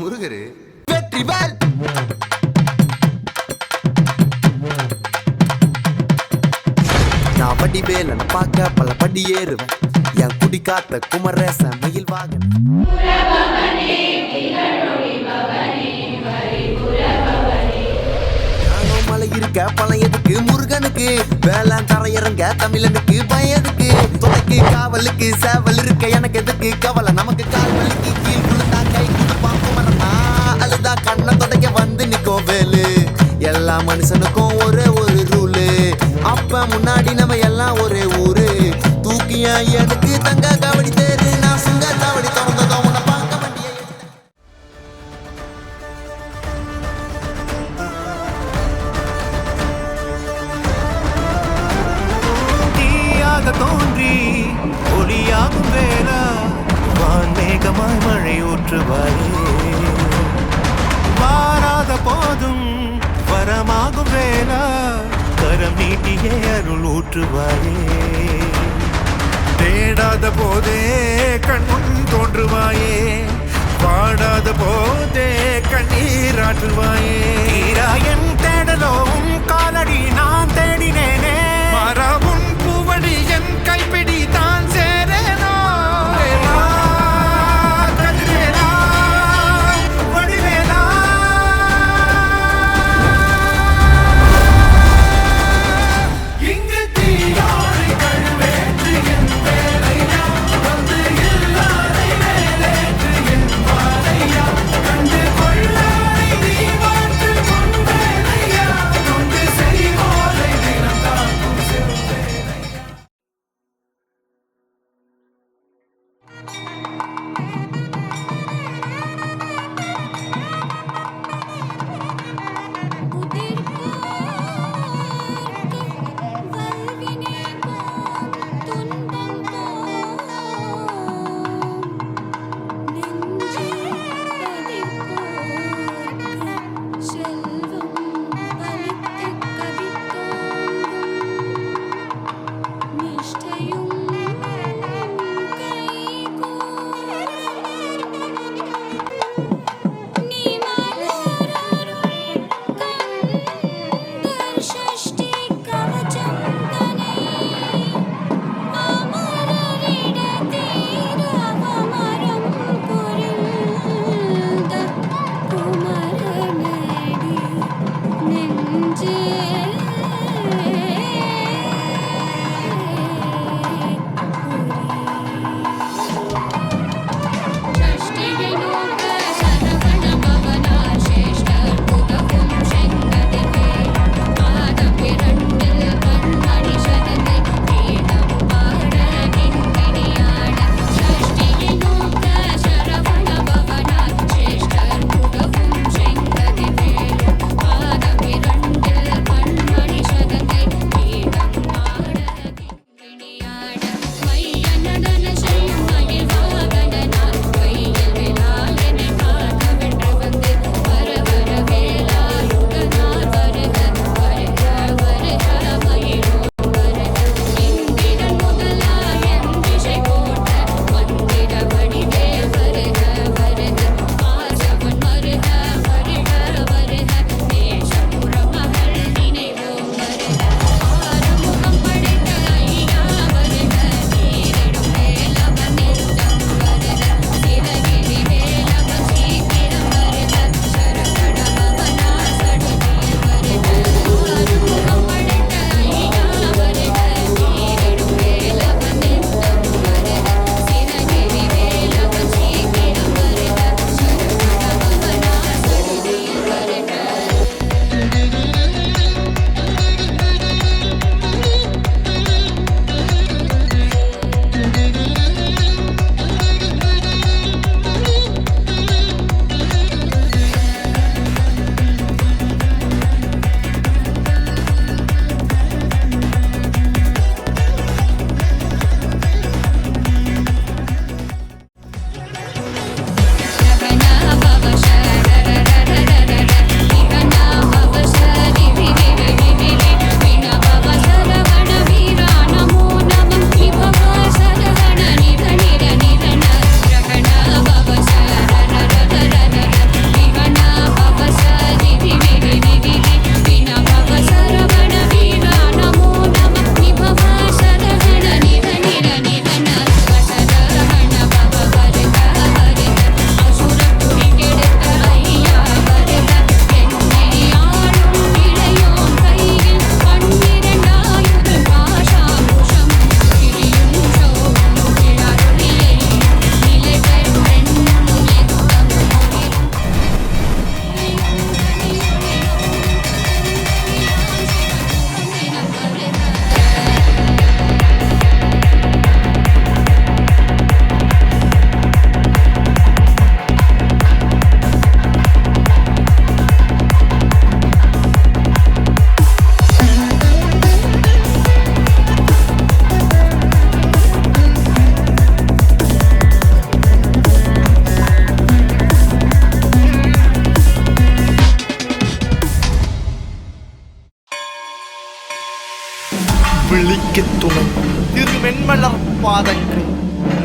முருகரு. வெற்றி வேல் நான் வடி வேலன் பார்க்க பல படி ஏறுவேன். என் குடி காத்த குமரேசன் மயில் வாகன் மலை இருக்க பழம் எதுக்கு முருகனுக்கு வேளாண் தரையிறங்க தமிழனுக்கு பயதுக்கு துணைக்கு காவலுக்கு சேவல் இருக்க எனக்கு எதுக்கு கவலை? நமக்கு கால் மனுஷனுக்கும் ஒரே ஒரு ரூலு. அப்ப முன்னாடி நம்ம எல்லாம் ஒரே ஊரு. தூக்கியா எனக்கு தங்க கபடி தேரு. நான் சுங்க கபடி திறந்ததும் உன்னை பார்க்க வண்டியை தீயாக தோன்றி ஒளியாகும் வேளா வான்மேகமாய் மழை ஊற்றுவாயே மாறாத போதும் வரமாகும் வேளா கரம் நீட்டியே அருள் ஊற்றுவாயே. தேடாத போதே கண்முன் தோன்றுவாயே. பாடாத போதே கண்ணீராற்றுவாயே தீராயன் தேடலோவும் காலடி நான் தேடினேனே. மரவும் பூவடி என் கைப்பிடி தான்.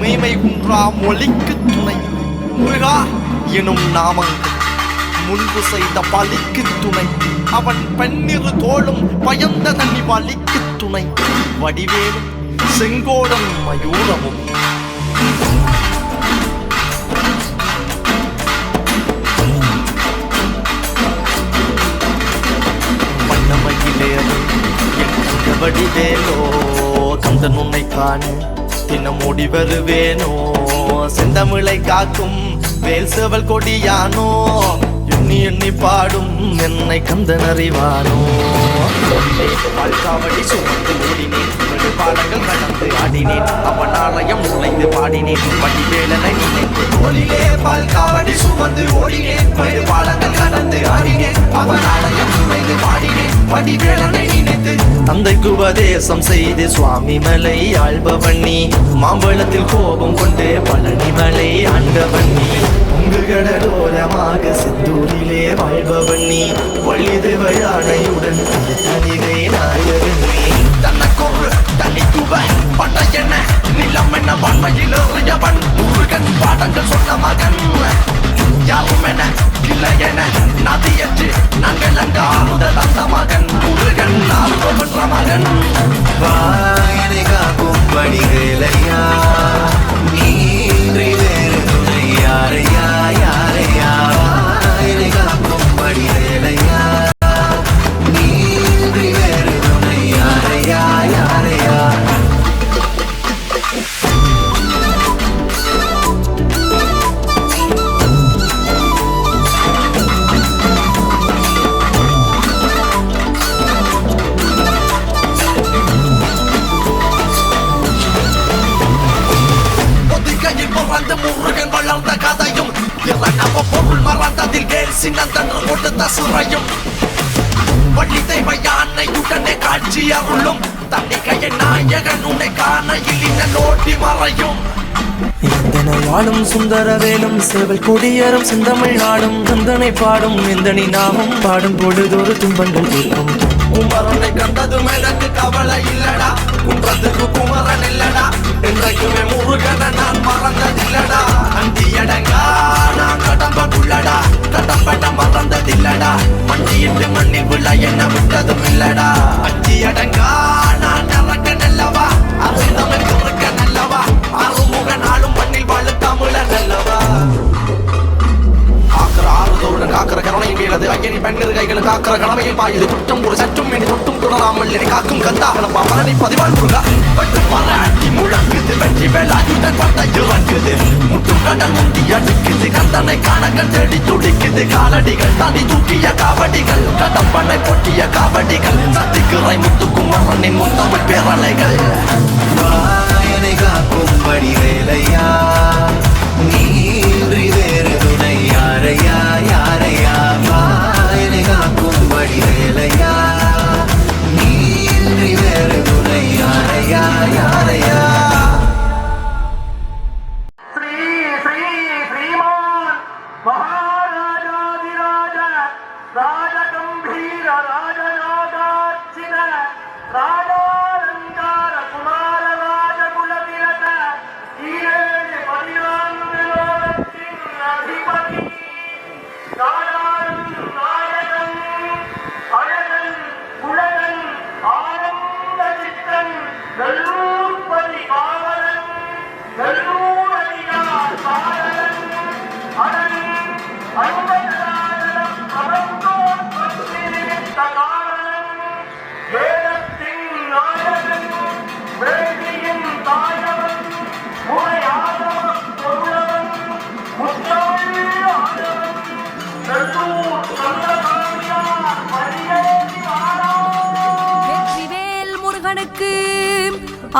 மெய்மை குன்றா மொழிக்கு துணை. முருகா எனும் நாமங்கள். முன்பு செய்த பலிக்கு துணை. அவன் பெண்ணிரு தோளும் பயந்த தண்ணி வலிக்கு துணை. வடிவேலும் செங்கோடன் மயூரமும். வண்ணமயிலேறு வடிவேலோ கந்தன் உன்னை காண. தினம் ஓடி வருவேனோ? செந்தமிழை காக்கும் வேல் செவல் கொடியானோ? எண்ணி எண்ணி பாடும் என்னை கந்தன் அறிவானோ? வாழ்காவடி சுமந்து ஓடினேன். ஏழு பாடங்கள் கடந்து ஆடினேன். அவன் ஆலயம் நுழைந்து பாடினேன். வடிவேலனை நினைத்து. தோளிலே பால்காவடி சுமந்து ஓடினேன். ஏழு பாடங்கள் கடந்து ஆடினேன். அவன் ஆலயம் நுழைந்து பாடினேன். வடிவேலனை நினைத்து. தந்தைக்கு உபதேசம் செய்து சுவாமி மலை ஆள்பவன் நீ. மாம்பழத்தில் கோபம் கொண்டு பழனி மலை ஆண்டவன் கடலோரமாக செந்தூரிலே வாழ்பவன் நீ. வள்ளிதேவ யானையுடன் தனிகை நாயகன் நீ. தனக்கொரு தனித்துவ பட்டையென நிலம் என்ன? வன்மையில் எறியவன் முருகன் பாடங்கள் சொன்ன மகன். யாரும் என இல்லை என நதியற்று நாங்கள் அங்க ஆறுதல் அந்த மகன். முருகன் ஆறுபவன் மகன். வாயனை காக்கும் படிவேலையா நீன்றி வேறு துணை யாரையா? கொடுத்த சிறையும் வள்ளி தெய்வ யானையுடனே காட்சி அருளும். தன்னிகைய நாயகன் உன்னை காணையில் இன்ன ஓட்டி மறையும். எந்தனை வாழும் சுந்தரவேலும் சேவல் கொடியரும் செந்தமிழ் நாடும் கந்தனை பாடும் எந்தனி நாமம் பாடும் பொழுதொரு துன்பங்கள் தீர்க்கும். குமரனை கண்டதும் எனக்கு கவலை இல்லடா. குன்றத்துக்கு குமரன் இல்லடா. என்றைக்குமே முருகனை நான் மறந்ததில்லடா. அந்தியடங்கா நான் கடம்பக்குள்ளடா கடம்பட விழ என்ன விட்டதும் இல்லடா அஞ்சியடங்கா நான் இறக்க நல்லவா? அறிந்தவன் இருக்க நல்லவா? அருமுக நாளும் மண்ணில் வாழ தமிழ நல்லவா? காக்கிற ஆறுதோடு காக்கிற கருணை வீரது ஐயனி பெண்ணிரு கைகள் காக்கிற கடமையில் பாயுது. குற்றம் ஒரு சற்றும் இனி தொட்டும் தொடராமல் என்னை காக்கும் கந்தாகனம் பலனை பதிவாள் முருகா. பட்டு பாராட்டி முழங்குது. வெற்றி வேலாயுதன் பட்ட இறங்குது. முட்டும் கடல் முந்தி அடிக்குது. கந்தனை காணங்கள் தேடி துடிக்குது. காலடிகள் தனி தூக்கிய காவடி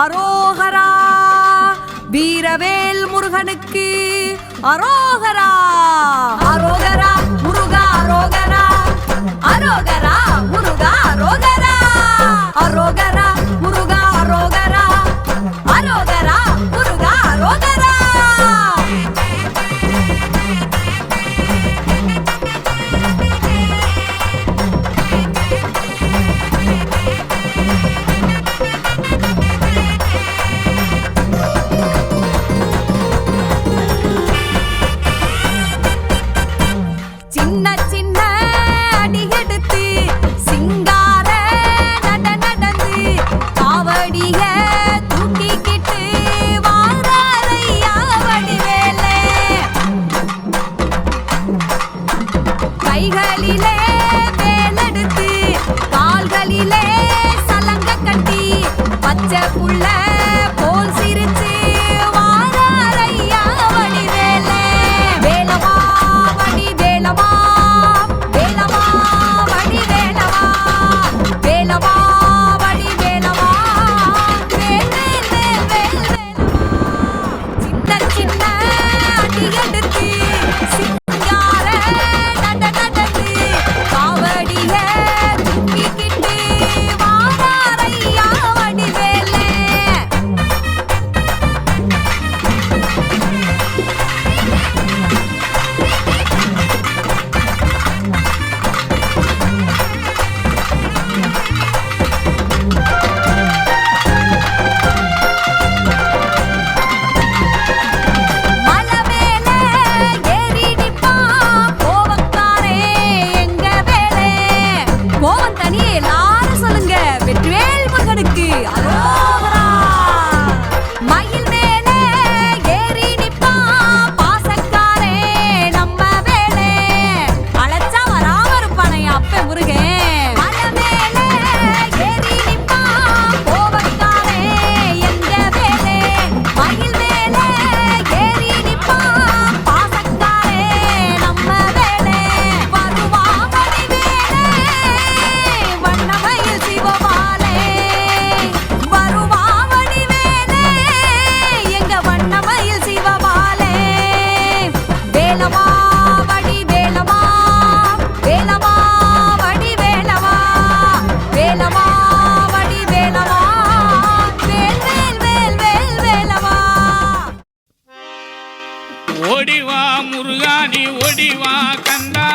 அரோகரா வீரவேல் முருகனுக்கு. அரோகரா அரோகரா முருகா அரோகரா. அரோகரா முருகா அரோகரா. அரோ ஓடிவா முருகானி ஓடிவா கந்தா.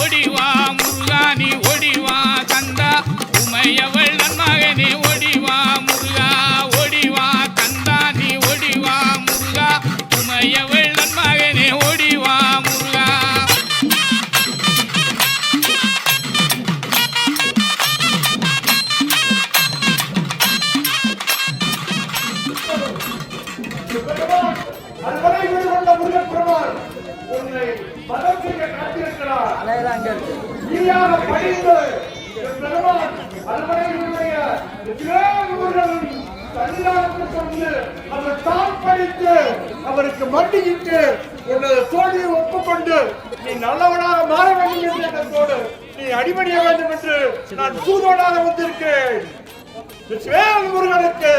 ஓடிவா முருகானி ஓடிவா கந்தா. உமையவள் நன்மகனே அவருக்கு மண்டியிட்டு உனது தோல்வியை ஒப்புக்கொண்டு நீ நல்லவனாக மாற வேண்டும் என்று எண்ணத்தோடு நீ அடிபணிய வேண்டும் என்று நான் தூதோடாக வந்திருக்கேன். முருகனுக்கு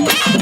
Woo!